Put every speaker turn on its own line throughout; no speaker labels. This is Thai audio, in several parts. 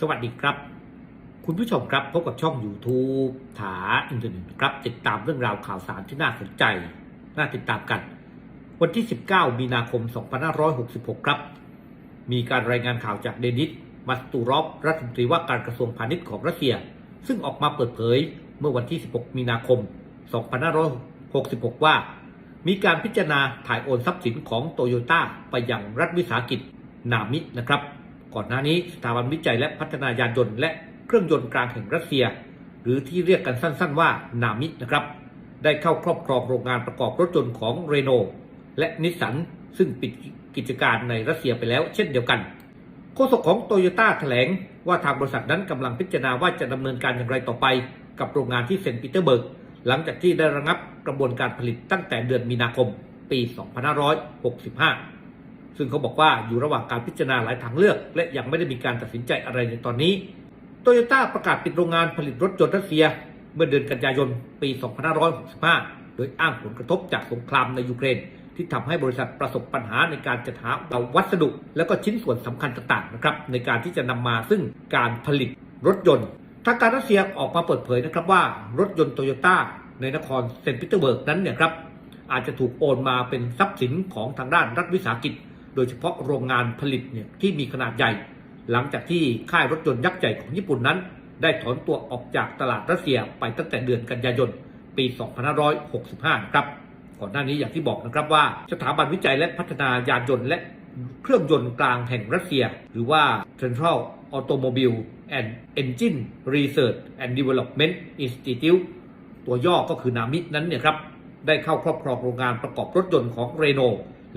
สวัสดีครับ คุณผู้ชมครับพบกับช่อง YouTube ถาอินเทอร์เน็ตครับ ติดตามเรื่องราวข่าวสารที่น่าสนใจ น่าติดตามกัน วันที่ 19 มีนาคม 2566 ครับ มีการรายงานข่าวจากเดนิสมัสตูรอฟรัฐมนตรีว่าการกระทรวงพาณิชย์ของรัสเซีย ซึ่งออกมาเปิดเผยเมื่อวันที่ 16 มีนาคม 2566 ว่า มีการพิจารณาถ่ายโอนทรัพย์สินของโตโยต้าไปยังรัฐวิสาหกิจนามินะครับ ก่อนหน้านี้สถาบันวิจัยและพัฒนายานยนต์และเครื่องยนต์กลางแห่งรัสเซีย หรือที่เรียกกันสั้นๆว่านามินะครับ ได้เข้าครอบครองโรงงานประกอบรถยนต์ของเรโนและนิสสันซึ่งปิดกิจการในรัสเซียไปแล้วเช่นเดียวกันโฆษกของโตโยต้าแถลงว่าทางบริษัทนั้นกำลังพิจารณาว่าจะดำเนินการอย่างไรต่อไป กับโรงงานที่เซนต์ปีเตอร์เบิร์ก หลังจากที่ได้ระงับกระบวนการผลิตตั้งแต่เดือนมีนาคม ปี 2565 ซึ่งเขาบอกว่าอยู่ระหว่างการพิจารณาหลายทางเลือก และยังไม่ได้มีการตัดสินใจอะไรในตอนนี้โตโยต้าประกาศปิดโรงงานผลิตรถยนต์รัสเซีย เมื่อเดือนกันยายนปี 2565 โดยอ้างผลกระทบจากสงครามในยูเครน ที่ทำให้บริษัทประสบปัญหาในการจัดหาเอาวัสดุ และก็ชิ้นส่วนสำคัญต่างๆนะครับในการที่จะนำมาซึ่งการผลิตรถยนต์ทางการรัสเซียออกมาเปิดเผยนะครับว่ารถยนต์โตโยต้าในนครเซนต์ปีเตอร์เบิร์กนั้นเนี่ยครับอาจจะถูกโอนมาเป็นทรัพย์สินของทางด้านรัฐวิสาหกิจ โดยเฉพาะโรงงานผลิตเนี่ยที่มีขนาดใหญ่ หลังจากที่ค่ายรถยนต์ยักษ์ใหญ่ของญี่ปุ่นนั้น ได้ถอนตัวออกจากตลาดรัสเซียไปตั้งแต่เดือนกันยายนปี 2565 ครับ ก่อนหน้านี้อย่างที่บอกนะครับว่า สถาบันวิจัยและพัฒนายานยนต์และเครื่องยนต์กลางแห่งรัสเซีย หรือว่า Central Automobile and Engine Research and Development Institute ตัวย่อก็คือนามินั้นเนี่ยครับ ได้เข้าครอบครองโรงงานประกอบรถยนต์ของเรโน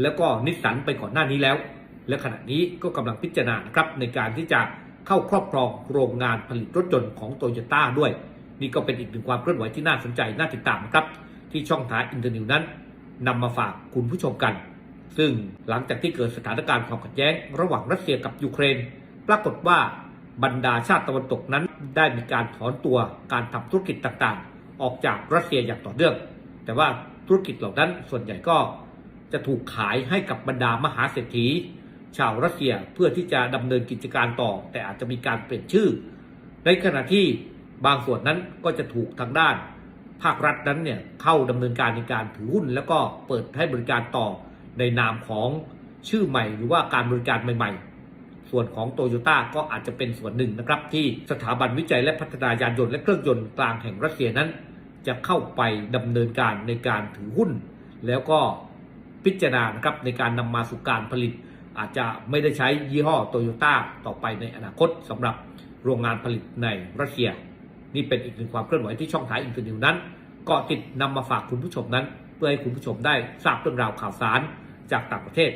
แล้วก็นิสสันไปก่อนหน้านี้แล้ว และขณะนี้ก็กำลังพิจารณาครับในการที่จะเข้าครอบครองโรงงานผลิตรถยนต์ของโตโยต้าด้วย นี่ก็เป็นอีกหนึ่งความเคลื่อนไหวที่น่าสนใจน่าติดตามครับ ที่ช่องทางอินเทอร์น็ตนั้นนำมาฝากคุณผู้ชมกัน ซึ่งหลังจากที่เกิดสถานการณ์ความขัดแย้ง ระหว่างรัสเซียกับยูเครน ปรากฏว่าบรรดาชาติตะวันตกนั้น ได้มีการถอนตัวการทำธุรกิจต่างๆ ออกจากรัสเซียอย่างต่อเนื่อง แต่ว่าธุรกิจเหล่านั้นส่วนใหญ่ก็ จะถูกขายให้กับบรรดามหาเศรษฐี ชาวรัสเซียเพื่อที่จะดำเนินกิจการต่อ แต่อาจจะมีการเปลี่ยนชื่อ ในขณะที่บางส่วนนั้นก็จะถูกทางด้าน ภาครัฐนั้นเนี่ยเข้าดำเนินการในการถือหุ้น แล้วก็เปิดให้บริการต่อในนามของชื่อใหม่ หรือว่าการบริการใหม่ ๆ ส่วนของโตโยต้าก็อาจจะเป็นส่วนหนึ่งนะครับ ที่สถาบันวิจัยและพัฒนายานยนต์และเครื่องยนต์กลางแห่งรัสเซียนั้น จะเข้าไปดำเนินการในการถือหุ้น แล้วก็ พิจารณานะครับในการนำมาสู่การผลิต อาจจะไม่ได้ใช้ยี่ห้อโตโยต้าต่อไปในอนาคตสำหรับโรงงานผลิตในรัสเซีย นี่เป็นอีกหนึ่งความเคลื่อนไหวที่ช่องทางอินเทอร์เน็ตนั้นเกาะติดนำมาฝากคุณผู้ชมนั้น เพื่อให้คุณผู้ชมได้ทราบเรื่องราวข่าวสารจากต่างประเทศ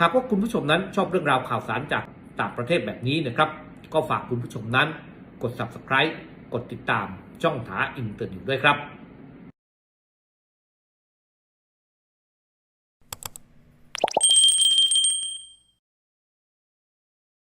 หากว่าคุณผู้ชมนั้นชอบเรื่องราวข่าวสารจากต่างประเทศแบบนี้นะครับ ก็ฝากคุณผู้ชมนั้น กด subscribe กดติดตามช่องทาอินเทอร์เน็ตด้วยครับ